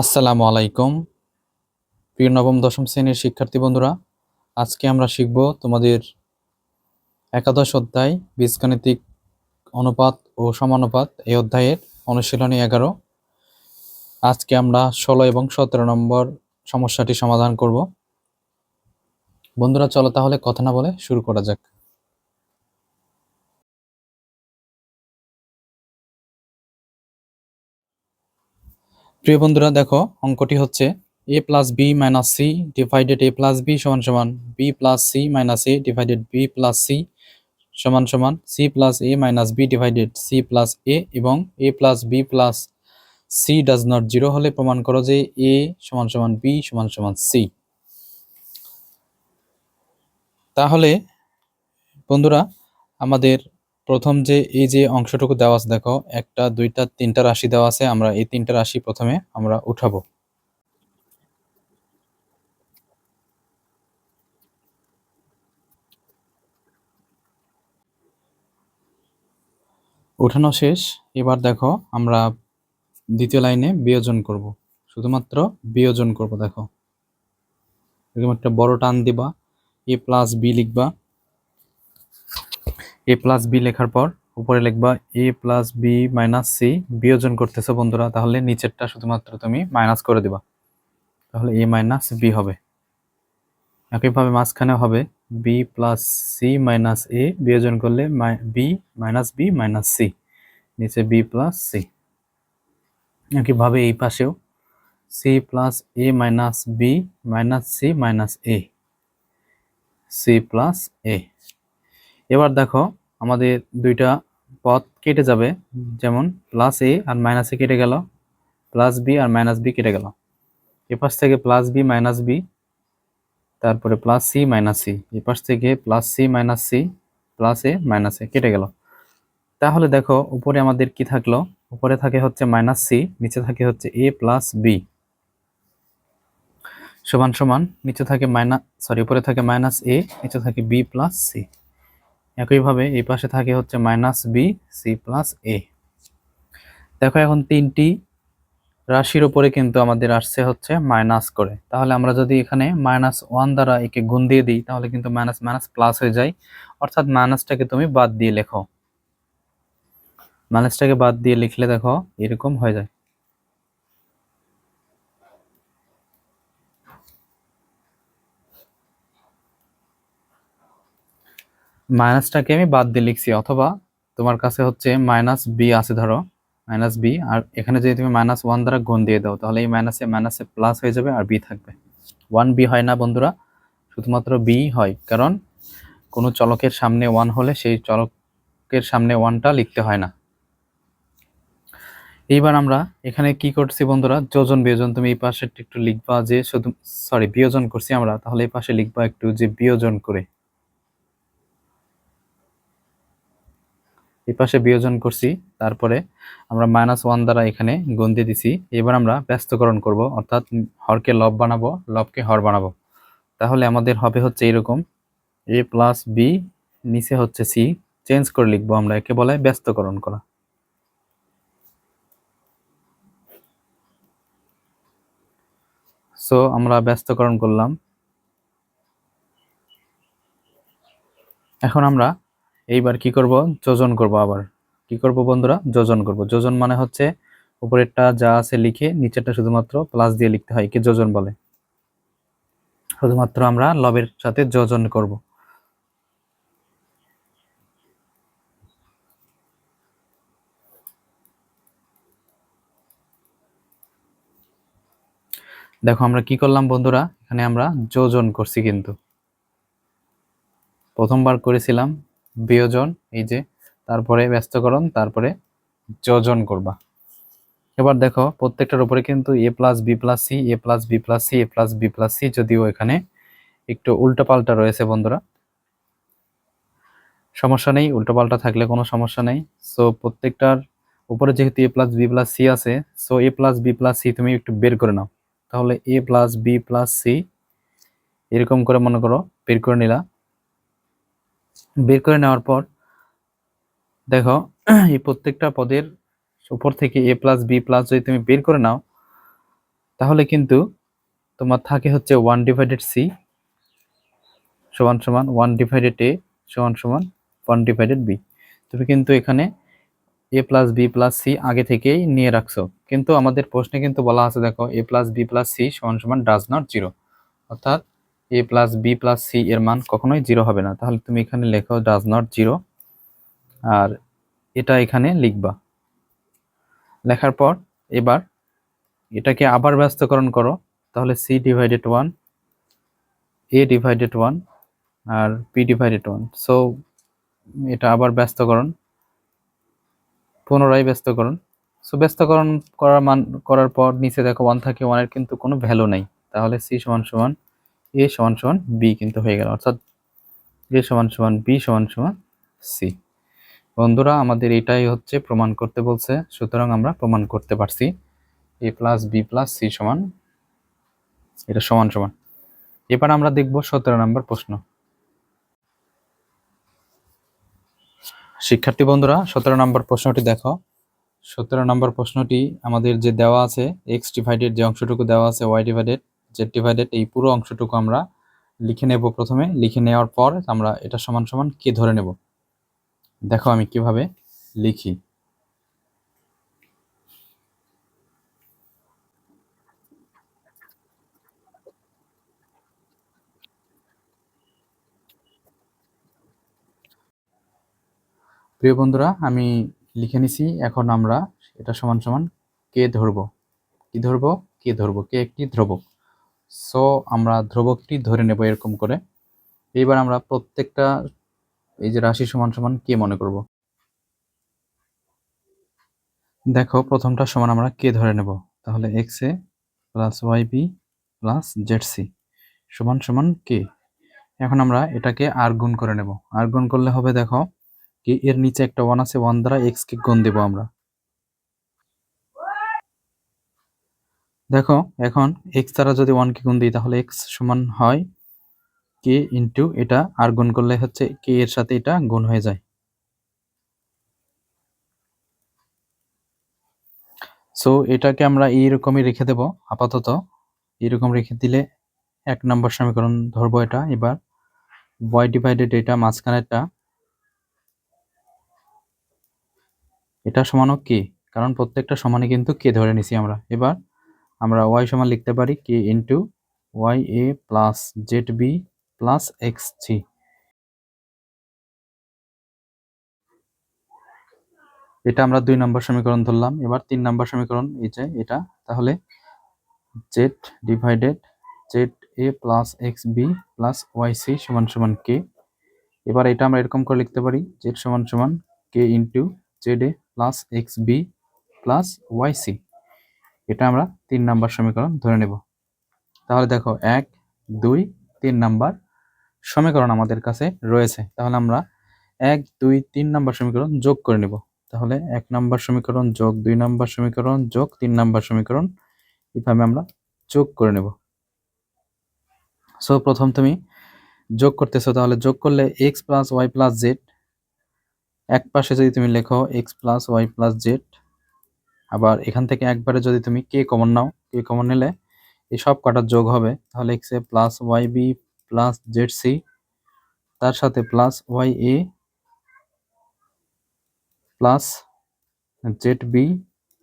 আসসালামু আলাইকুম। প্রিয় নবম, দশম শ্রেণির শিক্ষার্থী বন্ধুরা, আজকে আমরা শিখব তোমাদের একাদশ অধ্যায়, বীজগাণিতিক অনুপাত ও সমানুপাত এই অধ্যায়ের অনুশীলনী এগারো। আজকে আমরা ষোলো এবং সতেরো নম্বর সমস্যাটি সমাধান করব। বন্ধুরা, চলো তাহলে কথা না বলে শুরু করা যাক। প্রিয় বন্ধুরা, দেখো, অঙ্কটি হচ্ছে a plus b minus c divided a plus b সমান সমান b plus c minus a divided b plus c সমান সমান c plus a minus b divided c plus a এবং a plus b plus c does not zero হলে প্রমাণ করো যে এ সমান সমান বি সমান সমান সি তাহলে, বন্ধুরা, আমাদের প্রথম যে, এই যে অংশটুকু দেওয়া আছে, দেখো, একটা, দুইটা, তিনটা রাশি দেওয়া আছে, আমরা এই তিনটা রাশি প্রথমে আমরা উঠাবো। উঠানো শেষ, এবার দেখো, আমরা দ্বিতীয় লাইনে বিয়োজন করব। শুধুমাত্র বিয়োজন করব, দেখো। এরকম একটা বড় টান দিবা, এ প্লাস বি লিখবা। এ প্লাস বি লেখার পর উপরে লিখবা a plus b minus c বিয়োজন করতেছো বন্ধুরা, তাহলে নিচেরটা শুধুমাত্র তুমি মাইনাস করে দিবা। তাহলে এ মাইনাস বি হবে। একইভাবে মাঝখানে হবে b plus c minus a বিয়োজন করলে b minus b minus c নিচে বি প্লাস সি একইভাবে এই পাশেও c plus a minus b minus c minus a c plus a এবার দেখো আমাদের দুইটা পথ কেটে যাবে। যেমন প্লাস এ আর মাইনাস এ কেটে গেল প্লাস বি আর মাইনাস বি কেটে গেল। এপাশ থেকে প্লাস বি মাইনাস বি তারপরে প্লাস সি মাইনাস সি এপাশ থেকে plus c minus c plus a minus a কেটে গেল। তাহলে দেখো, উপরে আমাদের কি থাকল? উপরে থাকে হচ্ছে মাইনাস সি নিচে থাকে হচ্ছে এ প্লাস বি সমান সমান, নিচে থাকে মাইনাস সরি উপরে থাকে মাইনাস এ নিচে থাকে বি প্লাস সি একইভাবে এই পাশে থাকে হচ্ছে minus b, c plus a. দেখো এখন তিনটি রাশির উপরে কিন্তু আমাদের আসছে হচ্ছে মাইনাস করে। তাহলে আমরা যদি এখানে মাইনাস ওয়ান দ্বারা একে গুণ দিয়ে দিই, তাহলে কিন্তু মাইনাস মাইনাস প্লাস হয়ে যায়। অর্থাৎ মাইনাসটাকে তুমি বাদ দিয়ে লেখো। মাইনাসটাকে বাদ দিয়ে লিখলে দেখো এরকম হয়ে যায়। মাইনাসটাকে আমি বাদ দিয়ে লিখছি, অথবা তোমার কাছে হচ্ছে মাইনাস বি আছে ধরো, মাইনাস বি, আর এখানে যদি তুমি মাইনাস ওয়ান দ্বারা গুণ দিয়ে দাও, তাহলে এই মাইনাসে মাইনাসে প্লাস হয়ে যাবে আর বি থাকবে। ওয়ান বি হয় না বন্ধুরা, শুধুমাত্র বি হয়, কারণ কোনো চলকের সামনে ওয়ান হলে সেই চলকের সামনে ওয়ানটা লিখতে হয় না। এইবার আমরা এখানে কি করছি বন্ধুরা, যোজন বিয়োজন তুমি এই পাশে একটু লিখবা যে শুধু সরি বিয়োজন করছি আমরা, তাহলে এই পাশে লিখবা একটু যে বিয়োজন করে। এই পাশে বিয়োজন করছি, তারপরে আমরা মাইনাস ওয়ান দ্বারা এখানে গুণ দিয়ে দিছি। এবার আমরা ব্যস্তকরণ করব, অর্থাৎ হরকে লব বানাবো লবকে হর বানাবো। তাহলে আমাদের হবে হচ্ছে এরকম এ প্লাস বি নিচে হচ্ছে সি চেঞ্জ করে লিখব আমরা, একে বলে ব্যস্তকরণ করা। সো আমরা ব্যস্তকরণ করলাম। এখন আমরা এইবার কি করব? যোজন করব আবার। কি করব বন্ধুরা? যোজন করব। যোজন মানে হচ্ছে উপরেরটা যা আছে লিখে নিচেরটা শুধুমাত্র প্লাস দিয়ে লিখতে হয় কি যোজন বলে। শুধুমাত্র আমরা লবের সাথে যোজন করব। দেখো আমরা কি করলাম বন্ধুরা? এখানে আমরা যোজন করছি কিন্তু। প্রথমবার করেছিলাম। বিয়োজন, এই যে, তারপরে ব্যস্তকরণ, তারপরে যোজন করবা। এবার দেখো, প্রত্যেকটার উপরে কিন্তু a plus b plus c, a plus b plus c, a plus b plus c যদিও এখানে একটু উল্টাপাল্টা রয়েছে বন্ধুরা। সমস্যা নেই, উল্টোপাল্টা থাকলে কোনো সমস্যা নেই। সো প্রত্যেকটার উপরে যেহেতু a plus b plus c আছে so a plus b plus c তুমি একটু বের করে নাও। তাহলে a plus b plus c, এরকম করে মনে করো, বের করে নিলা। বের করে নেওয়ার পর, দেখো, এই প্রত্যেকটা পদের উপর থেকে এ প্লাস বি প্লাস যদি তুমি বের করে নাও, তাহলে কিন্তু তোমার থাকে হচ্ছে ওয়ান ডিভাইডেড সি সমান সমান ওয়ান ডিভাইডেড এ সমান সমান ওয়ান ডিভাইডেড বি তুমি কিন্তু এখানে a plus b plus c আগে থেকেই নিয়ে রাখছো। কিন্তু আমাদের প্রশ্নে কিন্তু বলা আছে, দেখো a plus b plus c সমান সমান ডাজ নট জিরো অর্থাৎ a plus b plus c এর মান কখনোই জিরো হবে না। তাহলে তুমি এখানে লেখো ডাজ নট জিরো আর এটা এখানে লিখবা। লেখার পর এবার এটাকে আবার ব্যস্তকরণ করো, তাহলে c divided one a divided one R P divided one so এটা আবার ব্যস্তকরণ, পুনরায় ব্যস্তকরণ। সো ব্যস্তকরণ করার মান, করার পর নিচে দেখো ওয়ান থাকে ওয়ানের কিন্তু কোনো ভ্যালু নেই। তাহলে সি সমান সমান এ সমান সমান বি কিন্তু হয়ে গেল, অর্থাৎ এ সমান সমান বি সমান সমান সি। বন্ধুরা, আমাদের এটাই হচ্ছে প্রমাণ করতে বলছে, সুতরাং আমরা প্রমাণ করতে পারছি। A plus b plus c সমান, এটা সমান সমান। এবার আমরা দেখব সতেরো নম্বর প্রশ্ন। শিক্ষার্থী বন্ধুরা, সতেরো নম্বর প্রশ্নটি দেখো। সতেরো নম্বর প্রশ্নটি আমাদের যে দেওয়া আছে, এক্স ডিভাইডেড যে অংশটুকু দেওয়া আছে, ওয়াই ডিভাইডেড জেড ডিভাইডেড এই পুরো অংশটুকু আমরা লিখে নেব প্রথমে। লিখে নেওয়ার পর আমরা এটা সমান সমান কে ধরে নেব? দেখো আমি কীভাবে লিখি। প্রিয় বন্ধুরা, আমি লিখে নিছি। এখন আমরা এটা সমান সমান কে ধরব? কি ধরব? কে ধরব? কে একটি ধ্রুবক। সো আমরা ধ্রুবকটি ধরে নেব এরকম করে। এইবার আমরা প্রত্যেকটা এই যে রাশি সমান সমান কে মনে করব? দেখো, প্রথমটা সমান আমরা কে ধরে নেব? তাহলে x a plus y b plus z c সমান সমান কে? এখন আমরা এটাকে আর গুণ করে নেব। আর গুণ করলে হবে, দেখো, কি এর নিচে একটা ওয়ান আছে ওয়ান দ্বারা এক্স কে গুণ দেব আমরা। দেখো, এখন এক্স দ্বারা যদি ওয়ানকে গুণ দিই, তাহলে এক্স সমান হয় কে ইন্টু এটা, আর গুণ করলে হচ্ছে কে এর সাথে এটা গুণ হয়ে যায়। সো এটাকে আমরা এইরকমই রেখে দেব, আপাতত। এরকম রেখে দিলে এক নম্বর সমীকরণ ধরবো এটা এবার। ওয়াই ডিভাইডেড এটা মাঝখানেরটা। এটা সমানও কে কারণ প্রত্যেকটা সমানে কিন্তু কে ধরে নিছি আমরা। এবার আমরা ওয়াই সমান লিখতে পারি k into y a plus z b plus x g এটা আমরা দুই নম্বর সমীকরণ ধরলাম। এবার তিন নম্বর সমীকরণ, এই যে এটা, তাহলে z divided z a plus x b plus y c সমান সমান কে এবার এটা আমরা এরকম করে লিখতে পারি জেড সমান সমান k into z a plus x b plus y c এটা আমরা তিন নাম্বার সমীকরণ ধরে নেব। তাহলে দেখো, এক, দুই, তিন নাম্বার সমীকরণ আমাদের কাছে রয়েছে। তাহলে আমরা এক, দুই, তিন নাম্বার সমীকরণ যোগ করে নেব। তাহলে এক নাম্বার সমীকরণ যোগ, দুই নাম্বার সমীকরণ যোগ, তিন নাম্বার সমীকরণ এভাবে আমরা যোগ করে নেব। সো প্রথম তুমি যোগ করতেছো, তাহলে যোগ করলে x plus y plus z এক পাশে যদি তুমি লেখো x plus y plus z আবার এখান থেকে একবারে যদি তুমি কে কমন নাও কে কমন নিলে এই সব কটার যোগ হবে। তাহলে x a plus y b plus z c তার সাথে plus y a plus z b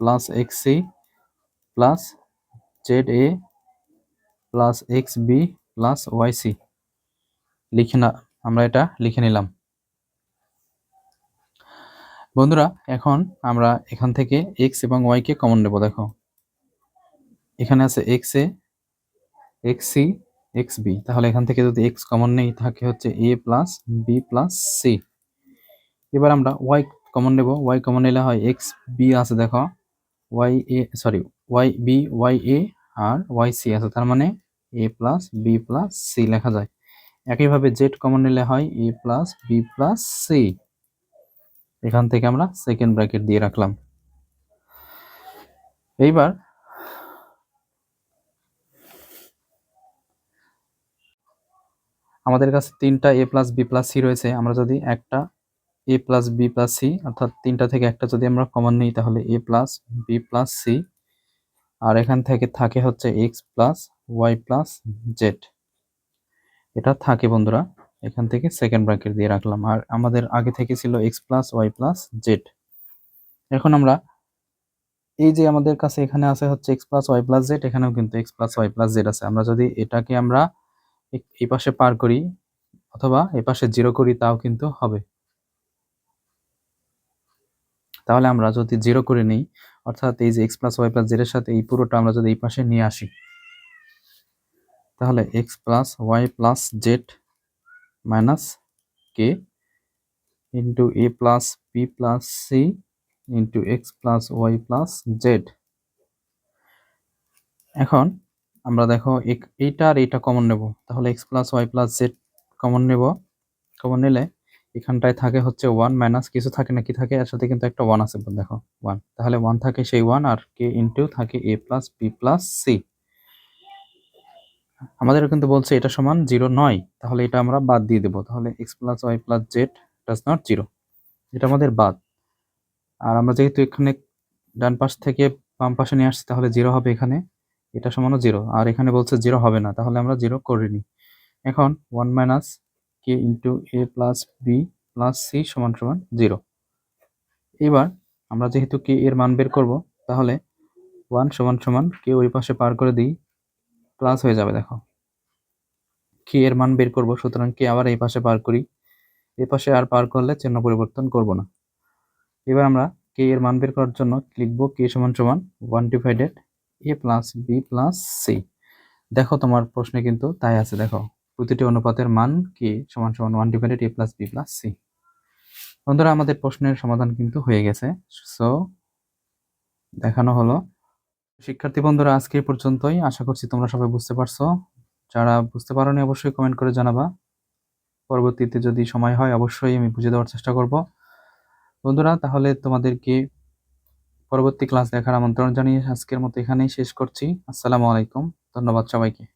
plus x c plus z a plus x b plus y c লিখে না, আমরা এটা লিখে নিলাম। বন্ধুরা, এখন আমরা এখান থেকে এক্স এবং ওয়াইকে কমন নেব, দেখো। এখানে আছে x a x c x b তাহলে এখান থেকে যদি এক্স কমন নেই থাকে হচ্ছে a plus b plus c এবার আমরা ওয়াই কমন নেব। ওয়াই কমন নিলে হয় এক্স বি আছে, দেখো। Y a sorry y b y a R Y C আছে। তার মানে a plus b plus c লেখা যায়। একইভাবে জেড কমন নিলে হয় a plus b plus c এখান থেকে আমরা সেকেন্ড ব্র্যাকেট দিয়ে রাখলাম। এইবার আমাদের কাছে তিনটা a plus b plus c রয়েছে। আমরা যদি একটা a plus b plus c অর্থাৎ তিনটা থেকে একটা যদি আমরা কমন নিই, তাহলে a plus b plus c আর এখান থেকে থাকে হচ্ছে x plus y plus z এটা থাকে বন্ধুরা। এখান থেকে সেকেন্ড ব্র্যাকেট দিয়ে রাখলাম। আর আমাদের আগে থেকে ছিল x plus y plus z এখন আমরা এই যে আমাদের কাছে এখানে আছে হচ্ছে x plus y plus z এখানেও কিন্তু x plus y plus z আছে। আমরা যদি এটাকে আমরা এ- এই পাশে পার করি অথবা এই পাশে জিরো করি, তাও কিন্তু হবে। তাহলে আমরা যদি জিরো করে নিই, অর্থাৎ এই যে x plus y plus z এর সাথে এই পুরোটা আমরা যদি এই পাশে নিয়ে আসি, তাহলে x plus y plus z minus k into a plus b plus c into x plus y plus z এখন আমরা দেখো এইটা আর এইটা কমন নেব। তাহলে x plus y plus z common নেব। কমন নিলে এখানটায় থাকে হচ্ছে ওয়ান মাইনাস কিছু থাকে না, কি থাকে? এর সাথে কিন্তু একটা ওয়ান আছে, দেখো ওয়ান তাহলে ওয়ান থাকে সেই ওয়ান আর কে ইন্টু থাকে a plus b plus c আমাদের কিন্তু বলছে এটা সমান জিরো নয়, তাহলে এটা আমরা বাদ দিয়ে দেবো। তাহলে x plus y plus z does not zero এটা আমাদের বাদ। আর আমরা যেহেতু এখানে ডান পাশ থেকে বাম পাশে নিয়ে আসছি, তাহলে জিরো হবে এখানে। এটা সমানও জিরো আর এখানে বলছে জিরো হবে না, তাহলে আমরা জিরো করিনি এখন one minus k into a plus b plus c সমান সমান জিরো এবার আমরা যেহেতু কে এর মান বের করব, তাহলে ওয়ান সমান সমান কে ওই পাশে পার করে দিই। প্লাস হয়ে যাবে, দেখো। কে এর মান বের করব, সুতরাং কে আবার এই পাশে পার করি। এই পাশে আর পার করলে চিহ্ন পরিবর্তন করব না। এবার আমরা কে এর মান বের করার জন্য লিখব কে সমান সমান one divided a plus b plus c দেখো তোমার প্রশ্নে কিন্তু তাই আছে, দেখো। প্রতিটি অনুপাতের মান কে সমান সমান one divided a plus b plus c বন্ধুরা, আমাদের প্রশ্নের সমাধান কিন্তু হয়ে গেছে। সো দেখানো হলো। শিক্ষার্থী বন্ধুরা, আজকে এই পর্যন্তই। আশা করছি তোমরা সবাই বুঝতে পারছ। যারা বুঝতে পারোনি, অবশ্যই কমেন্ট করে জানাবা। পরবর্তীতে যদি সময় হয়, অবশ্যই আমি বুঝে দেওয়ার চেষ্টা করব। বন্ধুরা, তাহলে তোমাদেরকে পরবর্তী ক্লাস দেখার আমন্ত্রণ জানিয়ে আজকের মতো এখানেই শেষ করছি। আসসালামু আলাইকুম। ধন্যবাদ সবাইকে।